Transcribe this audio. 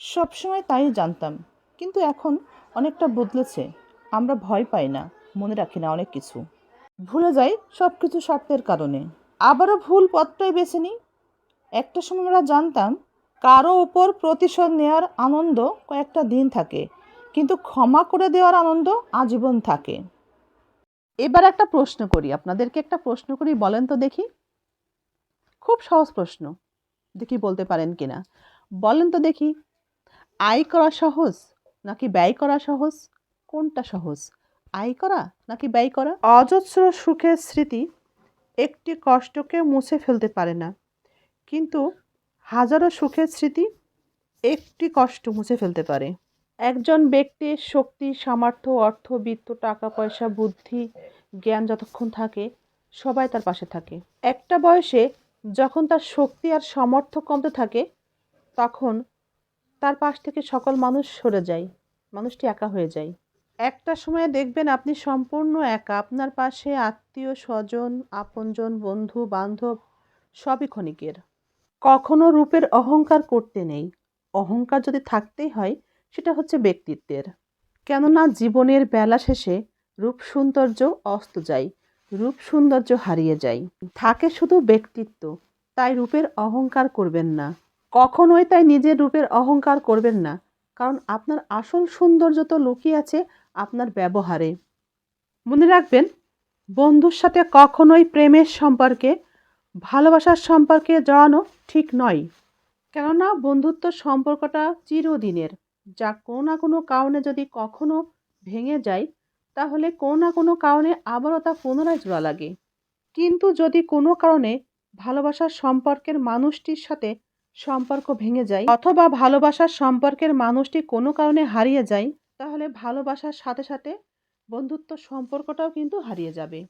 সবসময় তাই জানতাম, কিন্তু এখন অনেকটা বদলেছে। আমরা ভয় পাই না, মনে রাখি না অনেক কিছু। ভুলে যাই সব কিছু স্বার্থের কারণে। আবারও ভুল পথটাই বেছে নিই। একটা সময় আমরা জানতাম, কারও ওপর প্রতিশোধ নেওয়ার আনন্দ কয়েকটা দিন থাকে, কিন্তু ক্ষমা করে দেওয়ার আনন্দ আজীবন থাকে। এবার একটা প্রশ্ন করি, আপনাদেরকে একটা প্রশ্ন করি, বলেন তো দেখি। খুব সহজ প্রশ্ন, দেখি বলতে পারেন কিনা। বলেন তো দেখি আয় করা সহজ নাকি ব্যয় করা সহজ? কোনটা সহজ? আয় করা নাকি ব্যয় করা? অজস্র সুখের স্মৃতি একটি কষ্টকে মুছে ফেলতে পারে না। কিন্তু হাজারো সুখের স্মৃতি একটি কষ্ট মুছে ফেলতে পারে। একজন ব্যক্তির শক্তি, সামর্থ্য, অর্থ, বিত্ত, টাকা, পয়সা, বুদ্ধি, জ্ঞান যতক্ষণ থাকে, সবাই তার পাশে থাকে। একটা বয়সে যখন তার শক্তি আর সামর্থ্য কমতে থাকে, তখন তার পাশ থেকে সকল মানুষ সরে যায়। মানুষটি একা হয়ে যায়। একটা সময়ে দেখবেন আপনি সম্পূর্ণ একা। আপনার পাশে আত্মীয়, স্বজন, আপনজন, বন্ধু, বান্ধব, সবই ক্ষণিকের। কখনো রূপের অহংকার করতে নেই। অহংকার যদি থাকতেই হয়, সেটা হচ্ছে ব্যক্তিত্বের। কেননা জীবনের বেলা শেষে রূপ সৌন্দর্য অস্ত যায়, রূপ সৌন্দর্য হারিয়ে যায়। থাকে শুধু ব্যক্তিত্ব, তাই রূপের অহংকার করবেন না। কখনোই তাই নিজের রূপের অহংকার করবেন না, কারণ আপনার আসল সৌন্দর্য তো লুকিয়ে আছে আপনার ব্যবহারে। মনে রাখবেন, বন্ধুর সাথে কখনোই প্রেমের সম্পর্কে, ভালোবাসার সম্পর্কে জড়ানো ঠিক নয়, কেননা বন্ধুত্ব সম্পর্কটা চিরদিনের। যা কোনো না কোনো কারণে যদি কখনো ভেঙে যায়, তাহলে কোনো না কোনো কারণে আবারও তা পুনরায় জোড়া লাগে। কিন্তু যদি কোনো কারণে ভালোবাসার সম্পর্কের মানুষটির সাথে সম্পর্ক ভেঙে যায়। অথবা ভালোবাসার সম্পর্কের মানুষটি কোনো কারণে হারিয়ে যায়, তাহলে ভালোবাসার সাথে সাথে বন্ধুত্ব সম্পর্কটাও কিন্তু হারিয়ে যাবে।